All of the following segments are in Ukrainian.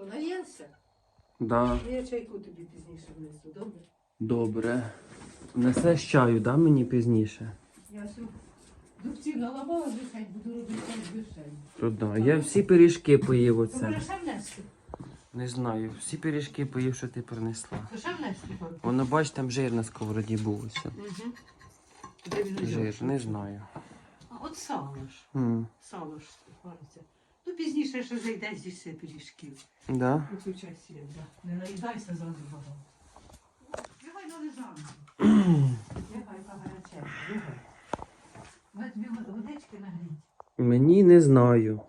Що, наївся? Да, Ну, Я чайку тобі пізніше внесу, добре? добре. Несеш чаю, да, мені пізніше? Я всю дубці наламала, дихай, буду робити душень. То да. Я всі пиріжки поїв оце. ще внести? Не знаю, всі пиріжки поїв, що ти принесла. То ще внести? Воно, бач, там жир на сковороді був ось. Угу. Де він Жир, взяв? не знаю. А от сало ж. М, Сало ж вариться. Ну, пізніше ще зайде з'їси пиріжків. Да? Виключай світ, да. Не наїдайся зразу багато. Лягай на лежанку. Лягай, погаряче. Лягай. Ми тобі водички нагріть. Мені не знаю.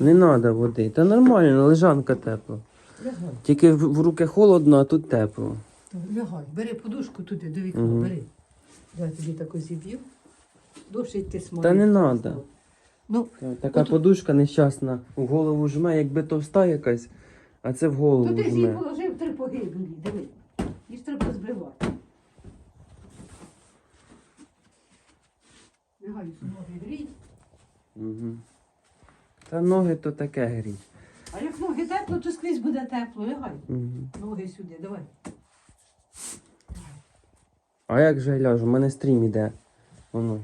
Не треба води. Та нормально, лежанка тепла. Лягай. Тільки в, в руки холодно, а тут тепло. То Лягай, бери подушку туди, до вікна, бери. Я тобі таку зіб'ю. Довше йти смолі. Та не надо. Ну, Така От- подушка нещасна, в голову жме, якби товста якась, а це в голову то ти ж її жме. положив три погибелі, диви. Їх треба збривати. Лягай, ноги грій. Угу. Та ноги то таке гріть. А як ноги тепло, то скрізь буде тепло. Лягай. Угу. Ноги сюди, давай. А як же я ляжу? У мене стрім іде. Воно.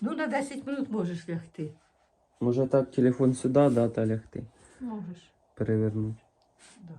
Ну, на 10 минут можеш лягти. Може так телефон сюди, дати, лягти. Можеш. Перевернути. Да.